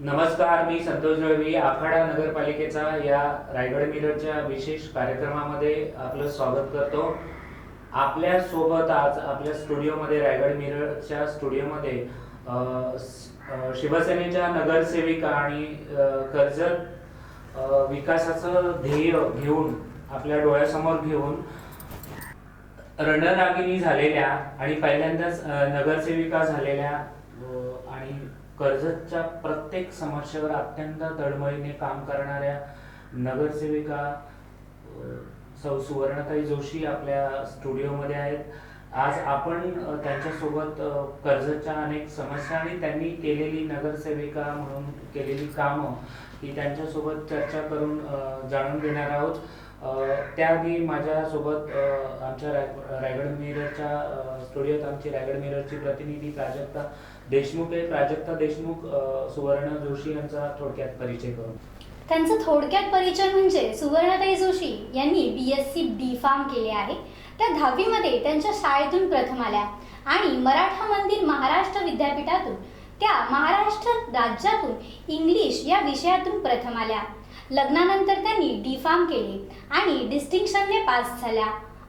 नमस्कार मी संतोष दळवी आखाडा नगरपालिकेचा या रायगड मिररच्या विशेष कार्यक्रमामध्ये आपलं स्वागत करतो. आपल्यासोबत आज आपल्या स्टुडिओमध्ये रायगड मिररच्या स्टुडिओमध्ये शिवसेनेच्या नगरसेविका आणि कर्जत विकासाचं ध्येय घेऊन आपल्या डोळ्यासमोर घेऊन रणरागिणी झालेल्या आणि पहिल्यांदाच नगरसेविका झालेल्या आणि कर्जतच्या प्रत्येक समस्येवर अत्यंत तळमळीने काम करणाऱ्या नगरसेविका सौ सुवर्णताई जोशी आपल्या स्टुडिओमध्ये आहेत. आज आपण त्यांच्यासोबत कर्जतच्या अनेक समस्या आणि त्यांनी केलेली नगरसेविका म्हणून केलेली कामं ही त्यांच्यासोबत चर्चा करून जाणून घेणार आहोत. त्याआधी माझ्यासोबत आमच्या राय- रायगड मिररच्या स्टुडिओत आमची रायगड मिररची प्रतिनिधी प्राजक्ता देशमुख हे प्राजक्ता देशमुख सुवर्ण जोशी यांचा थोडक्यात परिचय करून. त्यांचा थोडक्यात परिचय म्हणजे सुवर्णताई जोशी यांनी B S C D farm केले आहे. त्या दहावीमध्ये त्यांच्या शाळेतून प्रथम आल्या आणि मराठा मंदिर महाराष्ट्र विद्यापीठातून त्या महाराष्ट्र राज्यातून इंग्लिश या विषयातून प्रथम आल्या. लग्नानंतर त्यांनी डी फार्म केले आणि डिस्टिंक्शनने पास झाल्या.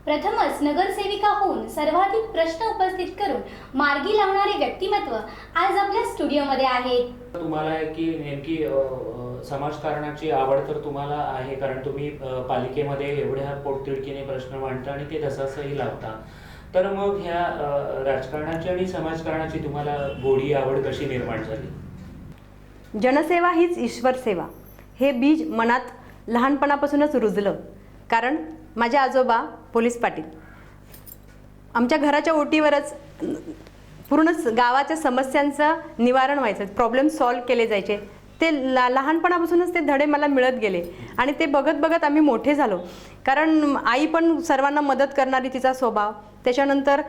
प्रथमच नगरसेविका होऊन सर्वाधिक प्रश्न उपस्थित करून मार्गी लावणारे व्यक्तिमत्व आज आपल्या स्टुडिओमध्ये आहेत तुम्हाला आहे की नेमकी समाजकारणाची आवड तर तुम्हाला आहे कारण तुम्ही पालिकेमध्ये एवढ्या पोटतिडकीने प्रश्न मांडता आणि ते तसासही लावता. तर मग ह्या राजकारणाची आणि समाजकारणाची तुम्हाला गोडी आवड कशी निर्माण झाली? जनसेवा हीच ईश्वर सेवा. हे बीज मनात लहानपणापासूनच रुजलं. कारण माझे आजोबा पोलीस पाटील. आमच्या घराच्या ओटीवरच पूर्ण गावाच्या समस्यांचं निवारण व्हायचं प्रॉब्लेम सॉल्व केले जायचे. ते ला लहानपणापासूनच ते धडे मला मिळत गेले आणि ते बघत बघत आम्ही मोठे झालो. कारण आई पण सर्वांना मदत करणारी तिचा स्वभाव. त्याच्यानंतर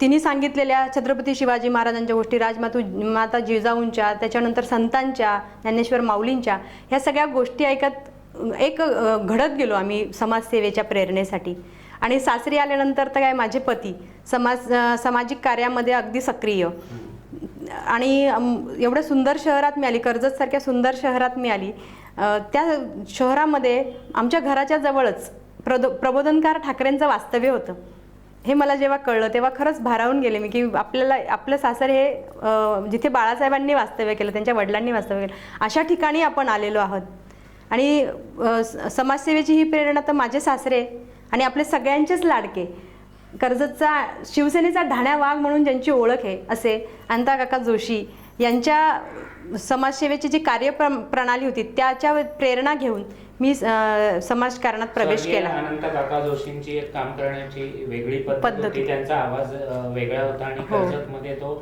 तिने सांगितलेल्या छत्रपती शिवाजी महाराजांच्या गोष्टी राजमातू माता जिजाऊंच्या त्याच्यानंतर संतांच्या ज्ञानेश्वर माऊलींच्या ह्या सगळ्या गोष्टी ऐकत एक घडत गेलो आम्ही समाजसेवेच्या प्रेरणेसाठी. आणि सासरी आल्यानंतर तर काय माझे पती समाज सामाजिक कार्यामध्ये अगदी सक्रिय. आणि एवढ्या सुंदर शहरात मिळाली कर्जतसारख्या सुंदर शहरात मिळाली. त्या शहरामध्ये आमच्या घराच्या जवळच प्रदो प्रबोधनकार ठाकरेंचं वास्तव्य होतं. हे मला जेव्हा कळलं तेव्हा खरंच भारावून गेले मी की आपल्याला आपलं सासर हे जिथे बाळासाहेबांनी वास्तव्य केलं त्यांच्या वडिलांनी वास्तव्य केलं अशा ठिकाणी आपण आलेलो आहोत. आणि समाजसेवेची ही प्रेरणा तर माझे सासरे आणि आपले सगळ्यांचेच लाडके कर्जतचा शिवसेनेचा ढाण्या वाघ म्हणून ज्यांची ओळख आहे असे अनिता काका जोशी यांच्या समाजसेवेची जी कार्यप्र प्रणाली होती त्याच्या प्रेरणा घेऊन मी समाजकारणात प्रवेश केला अनंत काका जोशींची एक काम करण्याची वेगळी पद्धत. त्यांचा आवाज वेगळा होता आणि हो. कर्जतमध्ये तो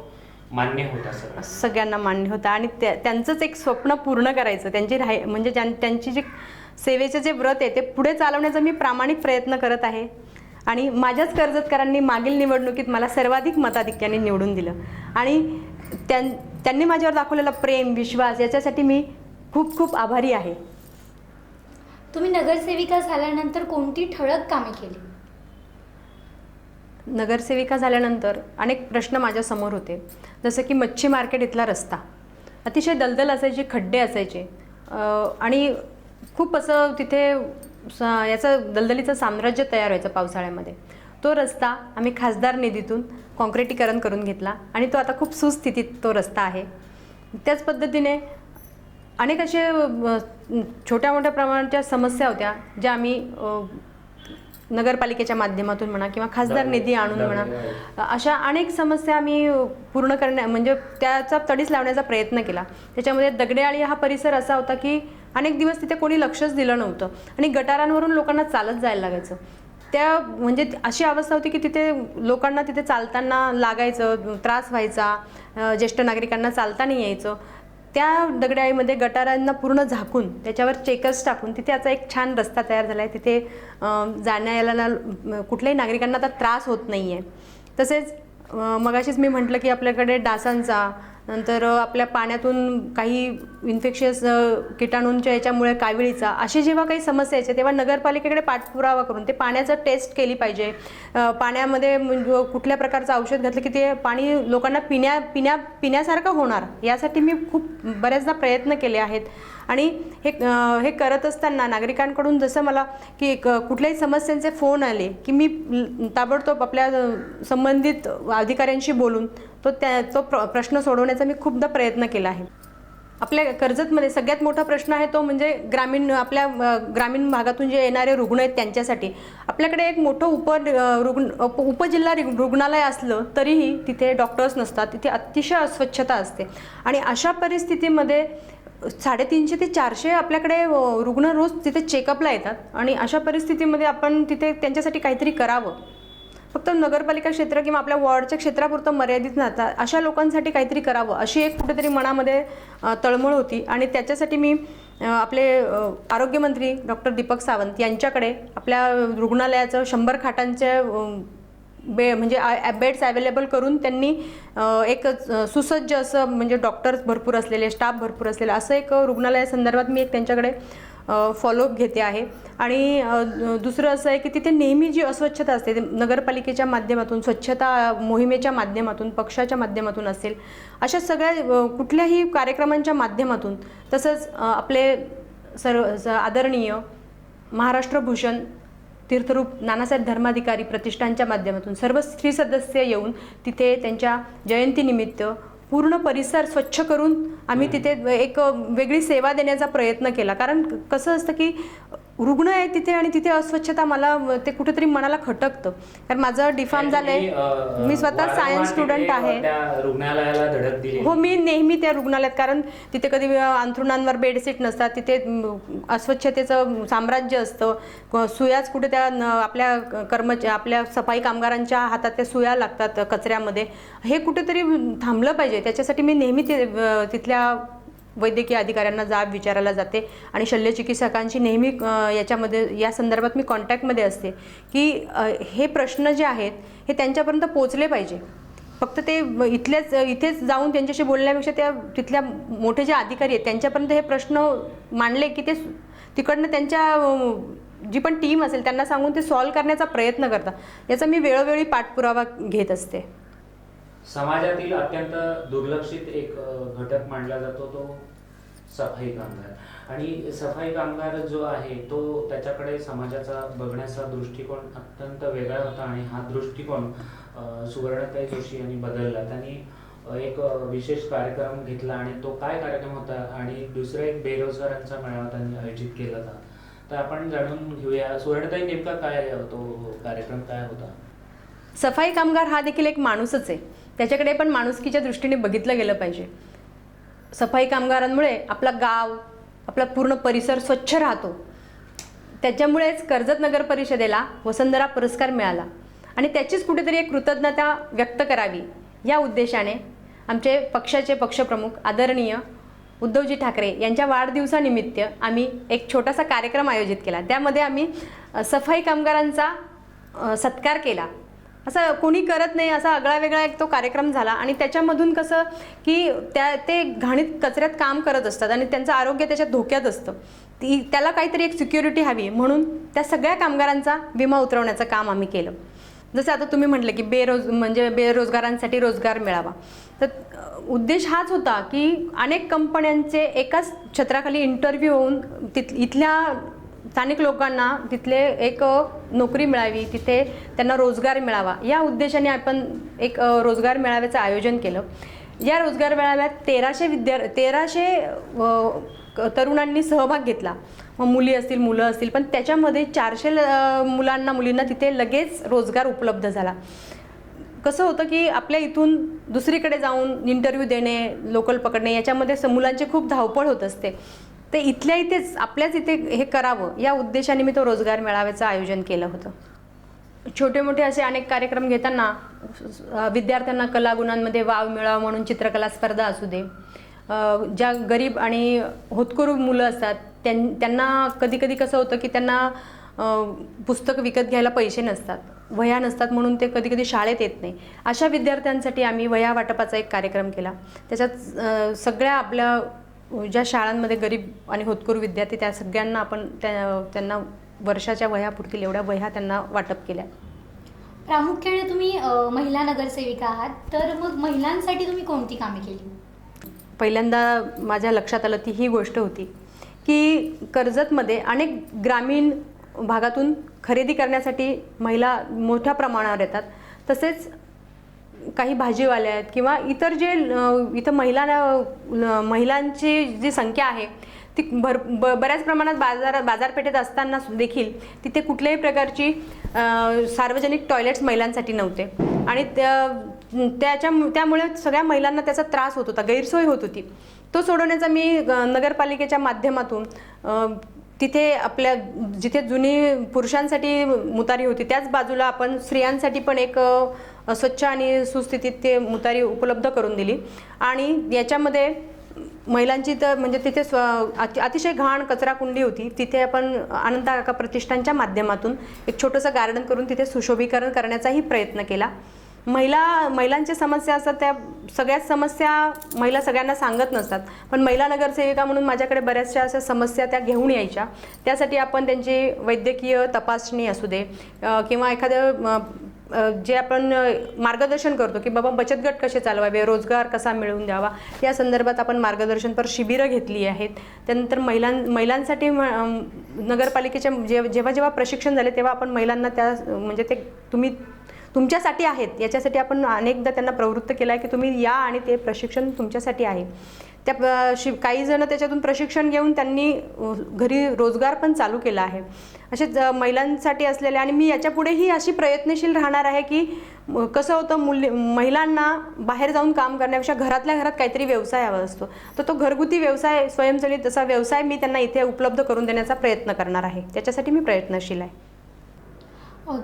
मान्य होता सगळं सगळ्यांना मान्य होतं. आणि त्या त्यांचंच एक स्वप्न पूर्ण करायचं. त्यांची राही म्हणजे ज्यां त्यांची जी सेवेचे जे व्रत आहे ते पुढे चालवण्याचा मी प्रामाणिक प्रयत्न करत आहे. आणि माझ्याच कर्जतकरांनी मागील निवडणुकीत मला सर्वाधिक मताधिक्याने निवडून दिलं. आणि त्यां त्यांनी माझ्यावर दाखवलेला प्रेम विश्वास याच्यासाठी मी खूप खूप आभारी आहे. तुम्ही नगरसेविका झाल्यानंतर कोणती ठळक कामे केली? नगरसेविका झाल्यानंतर अनेक प्रश्न माझ्यासमोर होते. जसं की मच्छी मार्केट इथला रस्ता. अतिशय दलदल असायचे खड्डे असायचे. आणि खूप असं तिथे स याचं दलदलीचं साम्राज्य तयार व्हायचं पावसाळ्यामध्ये. तो रस्ता आम्ही खासदार निधीतून कॉन्क्रिटीकरण करून घेतला आणि तो आता खूप सुस्थितीत तो रस्ता आहे. त्याच पद्धतीने अनेक असे छोट्या मोठ्या प्रमाणाच्या समस्या होत्या ज्या आम्ही नगरपालिकेच्या माध्यमातून म्हणा किंवा खासदार निधी आणून म्हणा अशा अनेक समस्या आम्ही पूर्ण करण्या म्हणजे त्याचा तडीस लावण्याचा प्रयत्न केला. त्याच्यामध्ये दगडेआळी हा परिसर असा होता की अनेक दिवस तिथे कोणी लक्षच दिलं नव्हतं आणि गटारांवरून लोकांना चालत जायला लागायचं. त्या म्हणजे अशी अवस्था होती की तिथे लोकांना तिथे चालताना लागायचं त्रास व्हायचा ज्येष्ठ नागरिकांना चालता नाही यायचं. त्या दगडाळीमध्ये गटारांना पूर्ण झाकून त्याच्यावर चेकर्स टाकून तिथे आता एक छान रस्ता तयार झाला आहे तिथे अं, ना कुठल्याही नागरिकांना आता त्रास होत नाही आहे तसेच मगाशीच मी म्हटलं की आपल्याकडे डासांचा नंतर आपल्या पाण्यातून काही इन्फेक्शियस किटाणूंच्या याच्यामुळे काविळीचा असे जेव्हा काही समस्या यायच्या तेव्हा नगरपालिकेकडे पाठपुरावा करून ते पाण्याचं टेस्ट केली पाहिजे. पाण्यामध्ये म्हणजे कुठल्या प्रकारचं औषध घातलं की ते पाणी लोकांना पिण्या पिण्या पिण्यासारखं होणार यासाठी मी खूप बऱ्याचदा प्रयत्न केले आहेत. आणि हे हे करत असताना नागरिकांकडून जसं मला की कुठल्याही समस्यांचे फोन आले की मी ताबडतोब आपल्या संबंधित अधिकाऱ्यांशी बोलून तो त्या तो प्र प्रश्न सोडवण्याचा मी खूपदा प्रयत्न केला आहे. आपल्या कर्जतमध्ये सगळ्यात मोठा प्रश्न आहे तो म्हणजे ग्रामीण आपल्या ग्रामीण भागातून जे येणारे रुग्ण आहेत त्यांच्यासाठी. आपल्याकडे एक मोठं उप रुग्ण उप उपजिल्हा रुग्णालय असलं तरीही तिथे डॉक्टर्स नसतात. तिथे अतिशय अस्वच्छता असते. आणि अशा परिस्थितीमध्ये साडेतीनशे ते चारशे आपल्याकडे रुग्ण रोज तिथे चेकअपला येतात. आणि अशा परिस्थितीमध्ये आपण तिथे त्यांच्यासाठी काहीतरी करावं. फक्त नगरपालिका क्षेत्र किंवा आपल्या वॉर्डच्या क्षेत्रापुरतं मर्यादित नव्हता अशा लोकांसाठी काहीतरी करावं अशी एक कुठेतरी मनामध्ये तळमळ होती. आणि त्याच्यासाठी मी आपले आरोग्यमंत्री डॉक्टर दीपक सावंत यांच्याकडे आपल्या रुग्णालयाचं शंभर खाटांचे बे म्हणजे बेड्स अवेलेबल करून त्यांनी एक सुसज्ज असं म्हणजे डॉक्टर्स भरपूर असलेले स्टाफ भरपूर असलेले असं एक रुग्णालयासंदर्भात मी एक त्यांच्याकडे फॉलोअप घेते आहे. आणि दुसरं असं आहे की तिथे नेहमी जी अस्वच्छता असते नगरपालिकेच्या माध्यमातून स्वच्छता मोहिमेच्या माध्यमातून पक्षाच्या माध्यमातून असेल अशा सगळ्या कुठल्याही कार्यक्रमांच्या माध्यमातून तसंच आपले सर्व स- आदरणीय महाराष्ट्रभूषण तीर्थरूप नानासाहेब धर्माधिकारी प्रतिष्ठानच्या माध्यमातून सर्व स्त्री सदस्य येऊन तिथे त्यांच्या जयंतीनिमित्त पूर्ण परिसर स्वच्छ करून आम्ही तिथे एक वेगळी सेवा देण्याचा प्रयत्न केला. कारण कसं असतं की रुग्ण आहे तिथे आणि तिथे अस्वच्छता मला ते कुठेतरी मनाला खटकतं. कारण माझं डिफार्म झालंय तुम्ही, अ, मी स्वतः सायन्स स्टुडंट आहे. त्या रुग्णालयाला धडक दिली. हो मी नेहमी त्या रुग्णालयात कारण तिथे कधी अंथरुणांवर बेडशीट नसतात तिथे अस्वच्छतेचं साम्राज्य असतं. सुयाच कुठे त्या आपल्या कर्मच आपल्या सफाई कामगारांच्या हातात त्या सुया लागतात कचऱ्यामध्ये. हे कुठेतरी थांबलं पाहिजे. त्याच्यासाठी मी नेहमी तिथल्या वैद्यकीय अधिकाऱ्यांना जाब विचारायला जाते आणि शल्यचिकित्सकांची नेहमी याच्यामध्ये या संदर्भात मी कॉन्टॅक्टमध्ये असते की हे प्रश्न जे आहेत हे त्यांच्यापर्यंत पोचले पाहिजे. फक्त ते इथल्याच इथेच जाऊन त्यांच्याशी बोलण्यापेक्षा त्या तिथल्या मोठे जे अधिकारी आहेत त्यांच्यापर्यंत हे प्रश्न मांडले की ते तिकडनं त्यांच्या जी पण टीम असेल त्यांना सांगून ते सॉल्व्ह करण्याचा प्रयत्न करतात. याचा मी वेळोवेळी पाठपुरावा घेत असते. समाजातील अत्यंत दुर्लक्षित एक घटक मानला जातो तो सफाई कामगार. आणि सफाई कामगार जो आहे तो त्याच्याकडे समाजाचा बघण्याचा दृष्टिकोन अत्यंत वेगळा होता आणि हा दृष्टिकोन सुवर्णताई जोशी यांनी बदलला. त्यांनी एक विशेष कार्यक्रम घेतला आणि तो काय कार्यक्रम होता आणि दुसरा एक बेरोजगारांचा मेळावा त्यांनी आयोजित केला होता. तर आपण जाणून घेऊया सुवर्णताई नेमका काय तो कार्यक्रम काय होता? सफाई कामगार हा देखील एक माणूसच आहे. त्याच्याकडे पण माणुसकीच्या दृष्टीने बघितलं गेलं पाहिजे. सफाई कामगारांमुळे आपला गाव आपला पूर्ण परिसर स्वच्छ राहतो. त्याच्यामुळेच कर्जत नगर परिषदेला वसंधरा पुरस्कार मिळाला. आणि त्याचीच कुठेतरी एक कृतज्ञता व्यक्त करावी या उद्देशाने आमचे पक्षाचे पक्षप्रमुख आदरणीय उद्धवजी ठाकरे यांच्या वाढदिवसानिमित्त आम्ही एक छोटासा कार्यक्रम आयोजित केला. त्यामध्ये आम्ही सफाई कामगारांचा सत्कार केला. असं कोणी करत नाही असा आगळा वेगळा एक तो कार्यक्रम झाला. आणि त्याच्यामधून कसं की त्या ते घाणीत कचऱ्यात काम करत असतात आणि त्यांचं आरोग्य त्याच्यात धोक्यात असतं. ती त्याला काहीतरी एक सिक्युरिटी हवी. म्हणून त्या सगळ्या कामगारांचा विमा उतरवण्याचं काम आम्ही केलं. जसं आता तुम्ही म्हटलं की बेरोज म्हणजे बेरोजगारांसाठी रोजगार मिळावा. तर उद्देश हाच होता की अनेक कंपन्यांचे एकाच छत्राखाली इंटरव्ह्यू होऊन तिथ इथल्या स्थानिक लोकांना तिथले एक नोकरी मिळावी तिथे त्यांना रोजगार मिळावा या उद्देशाने आपण एक रोजगार मेळाव्याचं आयोजन केलं. या रोजगार मेळाव्यात तेराशे विद्या तेराशे तरुणांनी सहभाग घेतला. मग मुली असतील मुलं असतील पण त्याच्यामध्ये चारशे ल- मुलांना मुलींना तिथे लगेच रोजगार उपलब्ध झाला. कसं होतं की आपल्या इथून दुसरीकडे जाऊन इंटरव्ह्यू देणे लोकल पकडणे याच्यामध्ये स- मुलांची खूप धावपळ होत असते. ते इथल्या इथेच आपल्याच इथे हे करावं या उद्देशाने मी तो रोजगार मेळाव्याचं आयोजन केलं होतं. छोटे मोठे असे अनेक कार्यक्रम घेताना विद्यार्थ्यांना कलागुणांमध्ये वाव मिळावा म्हणून चित्रकला स्पर्धा असू दे. ज्या गरीब आणि होतकरू मुलं असतात त्यां त्यांना कधी कधी कसं होतं की त्यांना पुस्तक विकत घ्यायला पैसे नसतात वह्या नसतात म्हणून ते कधी कधी शाळेत येत नाही. अशा विद्यार्थ्यांसाठी आम्ही वह्या वाटपाचा एक कार्यक्रम केला. त्याच्यात सगळ्या आपल्या ज्या शाळांमध्ये गरीब आणि होतकरू विद्यार्थी त्या सगळ्यांना आपण त्या त्यांना वर्षाच्या वह्या पुरतील एवढ्या वह्या त्यांना वाटप केल्या. प्रामुख्याने तुम्ही महिला नगरसेविका आहात तर मग महिलांसाठी तुम्ही कोणती कामे केली? पहिल्यांदा माझ्या लक्षात आलं ती ही गोष्ट होती की कर्जतमध्ये अनेक ग्रामीण भागातून खरेदी करण्यासाठी महिला मोठ्या प्रमाणावर येतात. तसेच काही भाजीवाले आहेत किंवा इतर जे इथं महिला महिलांची जी संख्या आहे ती भर ब बऱ्याच प्रमाणात बाजार बाजारपेठेत असताना देखील तिथे कुठल्याही प्रकारची सार्वजनिक टॉयलेट्स महिलांसाठी नव्हते. आणि त्या त्याच्या त्यामुळे सगळ्या महिलांना त्याचा त्रास होत होता गैरसोय होत होती. तो सोडवण्याचा मी नगरपालिकेच्या माध्यमातून तिथे आपल्या जिथे जुनी पुरुषांसाठी मुतारी होती त्याच बाजूला आपण स्त्रियांसाठी पण एक स्वच्छ आणि सुस्थितीत ते मुतारी उपलब्ध करून दिली. आणि याच्यामध्ये महिलांची तर म्हणजे तिथे स्व अति अतिशय घाण कचरा कुंडी होती. तिथे आपण आनंद काका प्रतिष्ठानच्या माध्यमातून एक छोटंसं गार्डन करून तिथे सुशोभीकरण करण्याचाही प्रयत्न केला. महिला महिलांच्या समस्या असतात त्या सगळ्याच समस्या महिला सगळ्यांना सांगत नसतात. पण महिला नगरसेविका म्हणून माझ्याकडे बऱ्याचशा अशा समस्या त्या घेऊन यायच्या. त्यासाठी आपण त्यांची वैद्यकीय तपासणी असू दे किंवा एखादं जे आपण मार्गदर्शन करतो की बाबा बचत गट कसे चालवावे रोजगार कसा मिळवून द्यावा या संदर्भात आपण मार्गदर्शनपर शिबिरं घेतली आहेत. त्यानंतर महिलां महिलांसाठी म- नगरपालिकेच्या जे जेव्हा जेव्हा प्रशिक्षण झाले तेव्हा आपण महिलांना त्या म्हणजे ते तुम्ही तुमच्यासाठी आहेत. याच्यासाठी आपण अनेकदा त्यांना प्रवृत्त केलं आहे की तुम्ही या आणि ते प्रशिक्षण तुमच्यासाठी आहे. त्या प- शि काही जण त्याच्यातून प्रशिक्षण घेऊन त्यांनी घरी रोजगार पण चालू केला आहे. असे ज- महिलांसाठी असलेले आणि मी याच्यापुढेही अशी प्रयत्नशील राहणार आहे की कसं होतं मुली महिलांना बाहेर जाऊन काम करण्यापेक्षा घरातल्या घरात काहीतरी व्यवसाय हवा असतो. तर तो घरगुती व्यवसाय स्वयंचलित असा व्यवसाय मी त्यांना इथे उपलब्ध करून देण्याचा प्रयत्न करणार आहे. त्याच्यासाठी मी प्रयत्नशील आहे.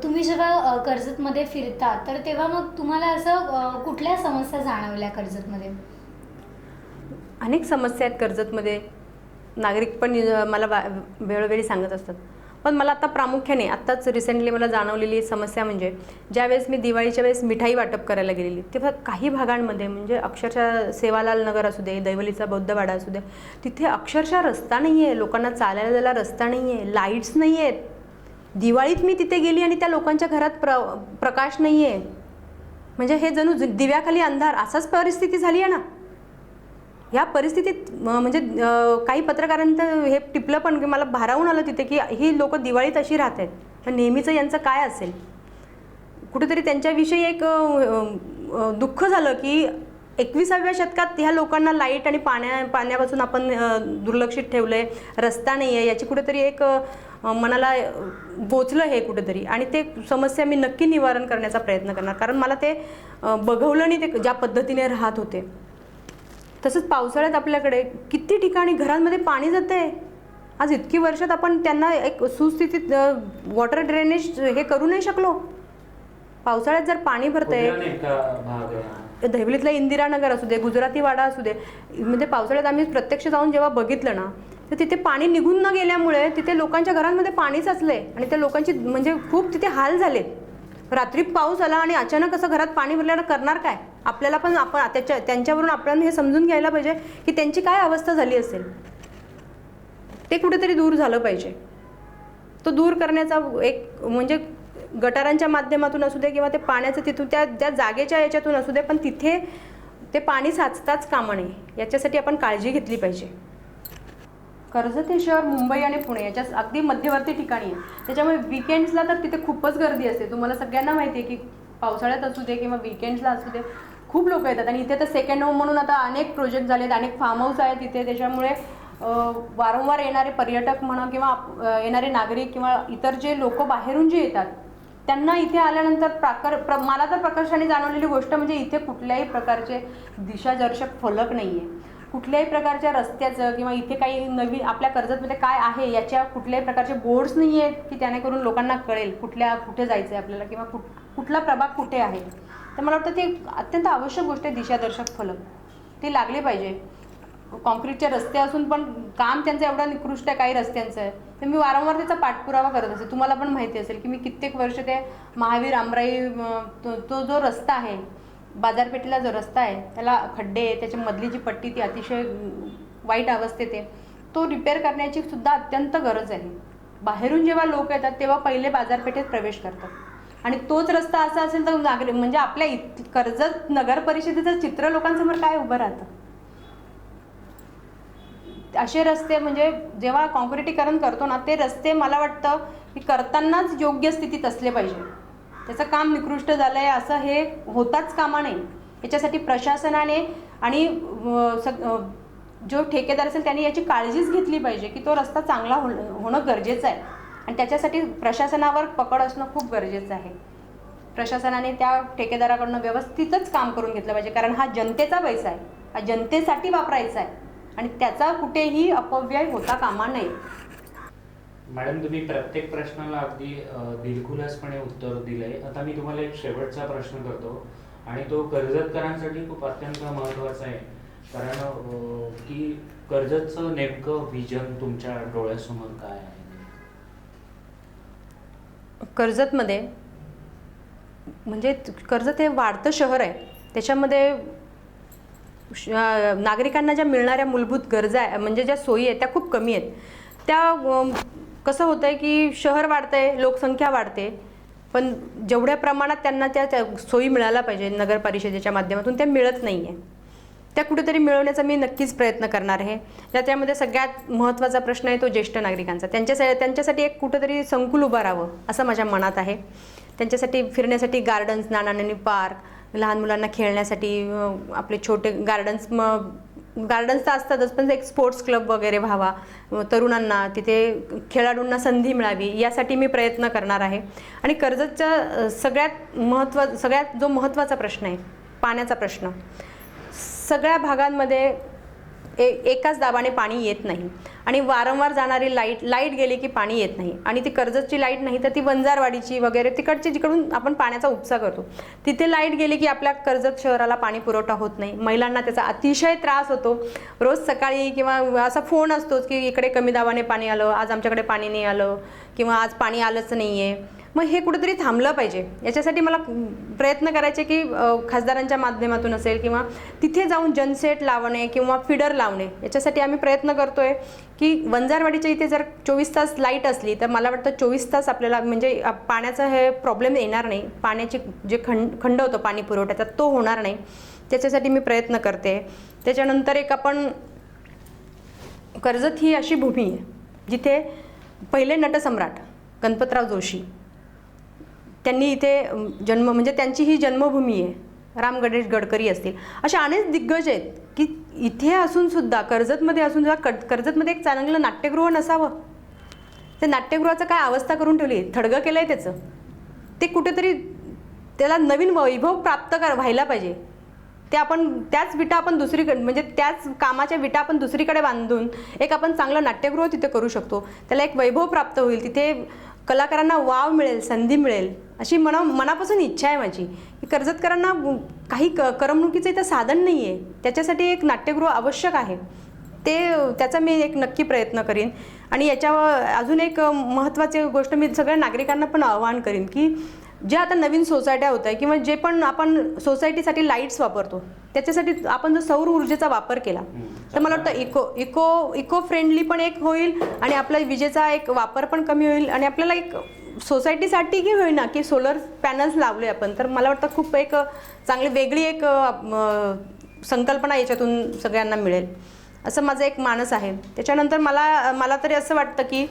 तुम्ही जेव्हा कर्जतमध्ये फिरता तर तेव्हा मग तुम्हाला असं कुठल्या समस्या जाणवल्या कर्जतमध्ये? अनेक समस्या आहेत कर्जतमध्ये. नागरिक पण मला वा- वेळोवेळी सांगत असतात. पण मला आता प्रामुख्याने आत्ताच रिसेंटली मला जाणवलेली समस्या म्हणजे ज्यावेळेस मी दिवाळीच्या वेळेस मिठाई वाटप करायला गेलेली तेव्हा काही भागांमध्ये म्हणजे अक्षरशः सेवालाल नगर असू दे दैवलीचा बौद्धवाडा असू दे तिथे अक्षरशः रस्ता नाही आहे लोकांना चालायला जायला रस्ता नाही आहे लाईट्स नाही आहेत दिवाळीत मी तिथे गेली आणि त्या लोकांच्या घरात प्र प्रकाश नाही आहे म्हणजे हे जणू ज- दिव्याखाली अंधार असाच परिस्थिती झाली आहे ना. ह्या परिस्थितीत म्हणजे काही पत्रकारांचं हे टिपलं पण की मला भारावून आलं तिथे की ही लोक दिवाळीत अशी राहत आहेत तर नेहमीचं यांचं काय असेल? कुठेतरी त्यांच्याविषयी एक दुःख झालं की एकविसाव्या शतकात ह्या लोकांना लाइट आणि पाण्या पाण्यापासून आपण दुर्लक्षित ठेवलं आहे रस्ता नाही आहे याची कुठेतरी एक मनाला बोचलं हे कुठेतरी. आणि ते समस्या मी नक्की निवारण करण्याचा प्रयत्न करणार. कारण मला ते बघवलं नाही ते ज्या पद्धतीने राहत होते. तसंच पावसाळ्यात आपल्याकडे किती ठिकाणी घरांमध्ये पाणी जाते आज इतकी वर्षात आपण त्यांना एक सुस्थितीत वॉटर ड्रेनेज हे करू नाही शकलो. पावसाळ्यात जर पाणी भरतंय? दहिवलीतला इंदिरानगर असू दे गुजराती वाडा असू दे म्हणजे पावसाळ्यात आम्ही प्रत्यक्ष जाऊन जेव्हा बघितलं ना तर तिथे पाणी निघून न गेल्यामुळे तिथे लोकांच्या घरांमध्ये पाणी साचलंय आणि त्या लोकांची म्हणजे खूप तिथे हाल झालेत. रात्री पाऊस आला आणि अचानक असं घरात पाणी भरल्यानं करणार काय? आपल्याला पण आपण त्याच्या त्यांच्यावरून आपण हे समजून घ्यायला पाहिजे की त्यांची काय अवस्था झाली असेल. ते कुठेतरी दूर झालं पाहिजे. तो दूर करण्याचा एक म्हणजे गटारांच्या माध्यमातून असू दे किंवा ते पाण्याचं तिथून त्या त्या जागेच्या याच्यातून असू दे पण तिथे ते पाणी साचताच कामा नये. याच्यासाठी आपण काळजी घेतली पाहिजे. कर्जत हे शहर मुंबई आणि पुणे याच्या अगदी मध्यवर्ती ठिकाणी आहे. त्याच्यामुळे विकेंड्सला तर तिथे खूपच गर्दी असते. तुम्हाला सगळ्यांना माहिती आहे की पावसाळ्यात असू दे किंवा विकेंड्सला असू दे खूप लोक येतात. आणि इथे तर सेकंड होम म्हणून आता अनेक प्रोजेक्ट झालेत अनेक फार्म हाऊस आहेत इथे. त्याच्यामुळे वारंवार येणारे पर्यटक म्हणा किंवा येणारे नागरिक किंवा इतर जे लोक बाहेरून जे येतात त्यांना इथे आल्यानंतर प्राकर प्र मला तर प्रकर्षाने जाणवलेली गोष्ट म्हणजे इथे कुठल्याही प्रकारचे दिशादर्शक फलक नाही आहे कुठल्याही प्रकारच्या रस्त्याचं किंवा इथे काही नवीन आपल्या कर्जतमध्ये काय आहे याच्या कुठल्याही प्रकारचे बोर्ड्स नाही आहेत की त्याने करून लोकांना कळेल कुठल्या कुठे जायचं आहे आपल्याला किंवा कुठ कुठला प्रभाग कुठे आहे. तर मला वाटतं ते अत्यंत आवश्यक गोष्ट आहे दिशादर्शक फलक ते लागले पाहिजे. कॉन्क्रीटचे रस्ते असून पण काम त्यांचं एवढं निकृष्ट आहे काही रस्त्यांचं आहे. तर मी वारंवार त्याचा पाठपुरावा करत असेल तुम्हाला पण माहिती असेल की मी कित्येक वर्ष ते महावीर आमराई तो तो जो रस्ता आहे बाजारपेठेला जो रस्ता आहे त्याला खड्डे आहे मधली जी पट्टी ती अतिशय वाईट अवस्थेत आहे. तो रिपेअर करण्याची सुद्धा अत्यंत गरज आहे. बाहेरून जेव्हा लोक येतात तेव्हा पहिले बाजारपेठेत प्रवेश करतात. आणि तोच रस्ता असा असेल तर नागरिक म्हणजे आपल्या इत कर्जत नगर परिषदेचं चित्र लोकांसमोर काय उभं राहतं? असे रस्ते म्हणजे जेव्हा कॉन्क्रिटीकरण करतो ना ते रस्ते मला वाटतं की करतानाच योग्य स्थितीत असले पाहिजे. त्याचं काम निकृष्ट झालं आहे असं हे होताच कामा नये. याच्यासाठी प्रशासनाने आणि सग जो ठेकेदार असेल त्यांनी याची काळजीच घेतली पाहिजे की तो रस्ता चांगला होणं होणं गरजेचं आहे. आणि त्याच्यासाठी प्रशासनावर पकड असणं खूप गरजेचं आहे. प्रशासनाने त्या ठेकेदाराकडनं व्यवस्थितच काम करून घेतलं पाहिजे. कारण हा जनतेचा पैसा आहे. हा जनतेसाठी वापरायचा आहे. आणि त्याचा कुठेही अपव्यय होता कामा नये. मॅडम तुम्ही प्रत्येक प्रश्नाला अगदी दिलखुलासपणे उत्तर दिलंय. आता मी तुम्हाला एक शेवटचा प्रश्न करतो. आणि तो कर्जतकरांसाठी खूप अत्यंत महत्त्वाचा आहे. कारण की कर्जतचं नेमकं व्हिजन तुमच्या डोळ्यासमोर काय आहे? कर्जतमध्ये म्हणजे कर्जत हे वाढतं शहर आहे. त्याच्यामध्ये श- नागरिकांना ज्या मिळणाऱ्या मूलभूत गरजा आहे म्हणजे ज्या सोयी आहेत त्या खूप कमी आहेत. त्या कसं होतं आहे की शहर वाढतं आहे लोकसंख्या वाढते पण जेवढ्या प्रमाणात त्यांना त्या त्या सोयी मिळायला पाहिजे नगर परिषदेच्या माध्यमातून त्या मिळत नाही आहे त्या कुठेतरी मिळवण्याचा मी नक्कीच प्रयत्न करणार आहे. त्या त्यामध्ये सगळ्यात महत्त्वाचा प्रश्न आहे तो ज्येष्ठ नागरिकांचा. त्यांच्यासाठी त्यांच्यासाठी एक कुठंतरी संकुल उभं राहावं असं माझ्या मनात आहे. त्यांच्यासाठी फिरण्यासाठी गार्डन्स नानांनी पार्क लहान मुलांना खेळण्यासाठी आपले छोटे गार्डन्स मग गार्डन्स तर असतातच पण एक स्पोर्ट्स क्लब वगैरे व्हावा. तरुणांना तिथे खेळाडूंना संधी मिळावी यासाठी मी प्रयत्न करणार आहे. आणि कर्जतच्या सगळ्यात महत्त्वा सगळ्यात जो महत्त्वाचा प्रश्न आहे पाण्याचा प्रश्न. सगळ्या भागांमध्ये ए एकाच दाबाने पाणी येत नाही. आणि वारंवार जाणारी लाइट लाइट गेली की पाणी येत नाही. आणि ती कर्जतची लाइट नाही तर ती वंजारवाडीची वगैरे तिकडची जिकडून आपण पाण्याचा उपसा करतो. तिथे लाइट गेली की आपल्या कर्जत शहराला पाणी पुरवठा होत नाही. महिलांना त्याचा अतिशय त्रास होतो. रोज सकाळी किंवा असा फोन असतोच की इकडे कमी दाबाने पाणी आलं आज आमच्याकडे पाणी नाही आलं किंवा आज पाणी आलंच नाही आहे मग हे कुठेतरी थांबलं पाहिजे. याच्यासाठी मला प्रयत्न करायचे की खासदारांच्या माध्यमातून असेल किंवा तिथे जाऊन जनसेट लावणे किंवा फिडर लावणे याच्यासाठी आम्ही प्रयत्न करतो आहे की वंजारवाडीच्या इथे जर चोवीस तास लाइट असली तर मला वाटतं चोवीस तास आपल्याला म्हणजे पाण्याचा हे प्रॉब्लेम येणार नाही. पाण्याची जे खंड खंड होतो पाणी पुरवठ्याचा तो होणार नाही. त्याच्यासाठी मी प्रयत्न करते. त्याच्यानंतर एक आपण कर्जत ही अशी भूमी आहे जिथे पहिले नटसम्राट गणपतराव जोशी त्यांनी इथे जन्म म्हणजे त्यांची ही जन्मभूमी आहे. राम गणेश गडकरी असतील. असे अनेक दिग्गज आहेत की इथे असून सुद्धा कर्जतमध्ये असून सुद्धा कड कर्जतमध्ये एक चांगलं नाट्यगृह नसावं. ते नाट्यगृहाचं काय अवस्था करून ठेवली? आहे थडगं केलं आहे त्याचं. ते कुठेतरी त्याला नवीन वैभव प्राप्त कर व्हायला पाहिजे. ते आपण त्याच विटा आपण दुसरीकडे म्हणजे त्याच कामाच्या विटा आपण दुसरीकडे बांधून एक आपण चांगलं नाट्यगृह तिथे करू शकतो. त्याला एक वैभव प्राप्त होईल. तिथे कलाकारांना वाव मिळेल संधी मिळेल अशी मना मनापासून इच्छा आहे माझी. की कर्जतकरांना काही क करमणुकीचं इथं साधन नाही आहे त्याच्यासाठी एक नाट्यगृह आवश्यक आहे. ते त्याचा मी एक नक्की प्रयत्न करीन. आणि याच्यावर अजून एक महत्त्वाची गोष्ट मी सगळ्या नागरिकांना पण आवाहन करीन की जे आता नवीन सोसायट्या होत आहे किंवा जे पण आपण सोसायटीसाठी लाईट्स वापरतो त्याच्यासाठी आपण जर सौर ऊर्जेचा वापर केला तर मला वाटतं इको इको इको फ्रेंडली पण एक होईल आणि आपला विजेचा एक वापर पण कमी होईल आणि आपल्याला एक सोसायटीसाठी की होईना की सोलर पॅनल्स लावले आपण. तर मला वाटतं खूप एक चांगली वेगळी एक संकल्पना याच्यातून सगळ्यांना मिळेल. असं माझं एक मानस आहे. त्याच्यानंतर मला मला तरी असं वाटतं की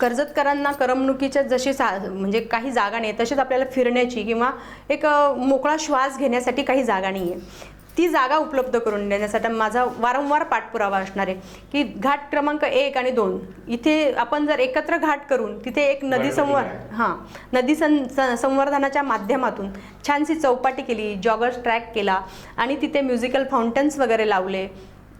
कर्जतकरांना करमणुकीच्या जशी सा म्हणजे काही जागा नाही तसेच आपल्याला फिरण्याची किंवा एक मोकळा श्वास घेण्यासाठी काही जागा नाही आहे ती जागा उपलब्ध करून देण्यासाठी माझा वारंवार पाठपुरावा असणार आहे की घाट क्रमांक एक आणि दोन. इथे आपण जर एकत्र घाट करून तिथे एक नदी संवर. हां नदी सं स- संवर्धनाच्या माध्यमातून छानशी चौपाटी केली जॉगर्स ट्रॅक केला आणि तिथे म्युझिकल फाउंटन्स वगैरे लावले.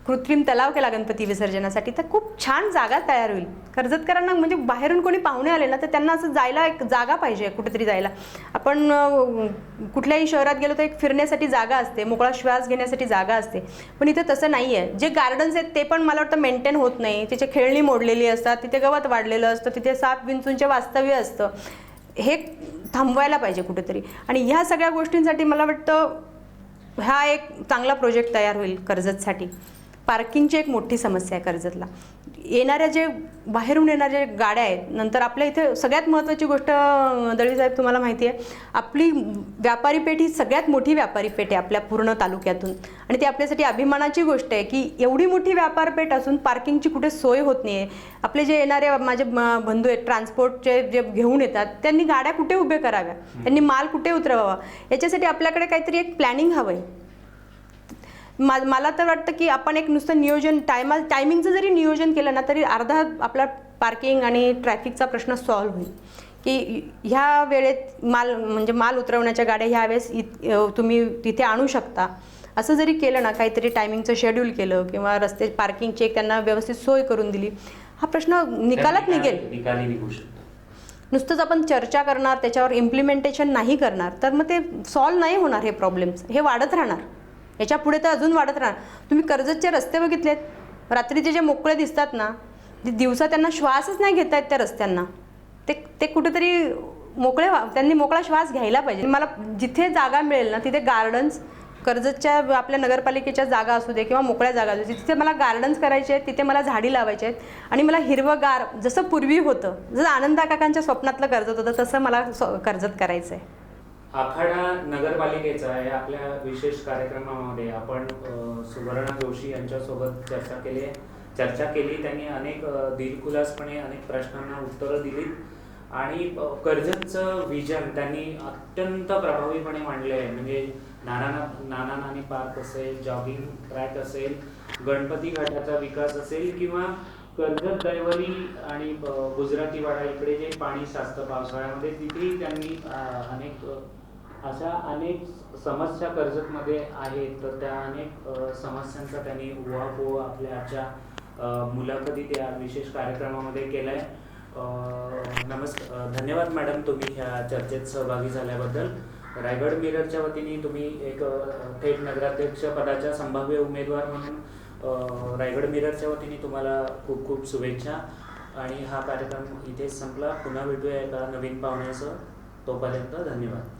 कृत्रिम तलाव केला गणपती विसर्जनासाठी तर खूप छान जागा तयार होईल. कर्जतकरांना म्हणजे बाहेरून कोणी पाहुणे आले ना तर त्यांना असं जायला एक जागा पाहिजे कुठेतरी जायला. आपण कुठल्याही शहरात गेलो तर एक फिरण्यासाठी जागा असते मोकळा श्वास घेण्यासाठी जागा असते. पण इथे तसं नाही आहे जे गार्डन्स आहेत ते पण मला वाटतं मेंटेन होत नाही. तिचे खेळणी मोडलेली असतात तिथे गवत वाढलेलं असतं तिथे साप विंचूंचे वास्तव्य असतं. हे थांबवायला पाहिजे कुठेतरी. आणि ह्या सगळ्या गोष्टींसाठी मला वाटतं हा एक चांगला प्रोजेक्ट तयार होईल कर्जतसाठी. पार्किंगची एक मोठी समस्या आहे कर्जतला. येणाऱ्या जे बाहेरून येणाऱ्या गाड्या आहेत नंतर आपल्या इथे सगळ्यात महत्त्वाची गोष्ट अं, साहेब तुम्हाला माहिती आहे आपली व्यापारी पेठ ही सगळ्यात मोठी व्यापारी पेठ आहे आपल्या पूर्ण तालुक्यातून. आणि ती आपल्यासाठी अभिमानाची गोष्ट आहे की एवढी मोठी व्यापारपेठ असून पार्किंगची कुठे सोय होत नाही आहे आपले जे येणारे माझे बंधू आहेत ट्रान्सपोर्टचे जे घेऊन येतात त्यांनी गाड्या कुठे उभे कराव्या? त्यांनी माल कुठे उतरवावा? याच्यासाठी आपल्याकडे काहीतरी एक प्लॅनिंग हवं आहे मा मला तर वाटतं की आपण एक नुसतं नियोजन टायमा टायमिंगचं जरी नियोजन केलं ना तरी अर्धा आपला पार्किंग आणि ट्रॅफिकचा प्रश्न सॉल्व्ह होईल. की ह्या वेळेत माल म्हणजे माल उतरवण्याच्या गाड्या ह्या वेळेस इत तुम्ही तिथे आणू शकता. असं जरी केलं ना काहीतरी टायमिंगचं शेड्यूल केलं किंवा रस्ते पार्किंगची एक त्यांना व्यवस्थित सोय करून दिली हा प्रश्न निकालात निघेल. नुसतंच आपण चर्चा करणार त्याच्यावर इम्प्लिमेंटेशन नाही करणार तर मग ते सॉल्व नाही होणार हे प्रॉब्लेम्स हे वाढत राहणार. याच्यापुढे तर अजून वाढत राहणार. तुम्ही कर्जतचे रस्ते बघितलेत? रात्रीचे जे मोकळे दिसतात ना ते दिवसा त्यांना श्वासच नाही घेता येत त्या रस्त्यांना. ते ते कुठेतरी मोकळे व्हा त्यांनी मोकळा श्वास घ्यायला पाहिजे. मला जिथे जागा मिळेल ना तिथे गार्डन्स कर्जतच्या आपल्या नगरपालिकेच्या जागा असू दे किंवा मोकळ्या जागा असू दे तिथे मला गार्डन्स करायचे आहेत तिथे मला झाडी लावायची आहेत आणि मला हिरवंगार जसं पूर्वी होतं जसं आनंदा काकांच्या स्वप्नातलं कर्जत होतं तसं मला स्व- कर्जत करायचं आहे आखाडा नगरपालिकेचा या आपल्या विशेष कार्यक्रमामध्ये आपण सुवर्णा जोशी यांच्यासोबत चर्चा केली आहे. चर्चा केली. त्यांनी अनेक दिलखुलासपणे अनेक प्रश्नांना उत्तरं दिलीत. आणि कर्जतचं विजन त्यांनी अत्यंत प्रभावीपणे मांडले आहे. म्हणजे नाना नाना नानी पार्क असेल जॉगिंग ट्रॅक असेल गणपती घाटाचा विकास असेल किंवा कर्जत दैवली आणि गुजराती गुजरातीवाडा इकडे जे पाणी साचतं पावसाळ्यामध्ये तिथेही त्यांनी अनेक अशा अनेक समस्या कर्जतमध्ये आहेत तर त्या अनेक समस्यांचा त्यांनी उहापोह आपल्या आजच्या मुलाखतीत या विशेष कार्यक्रमामध्ये केलाय. अ, नमस्कार धन्यवाद मॅडम तुम्ही ह्या चर्चेत सहभागी झाल्याबद्दल. रायगड मिररच्या वतीने तुम्ही एक थेट नगराध्यक्ष पदाच्या संभाव्य उमेदवार म्हणून रायगड मिररच्या वतीने तुम्हाला खूप खूप शुभेच्छा. आणि हा कार्यक्रम इथेच संपला. पुन्हा भेटूया एका नवीन पाहुण्यासह. तोपर्यंत धन्यवाद.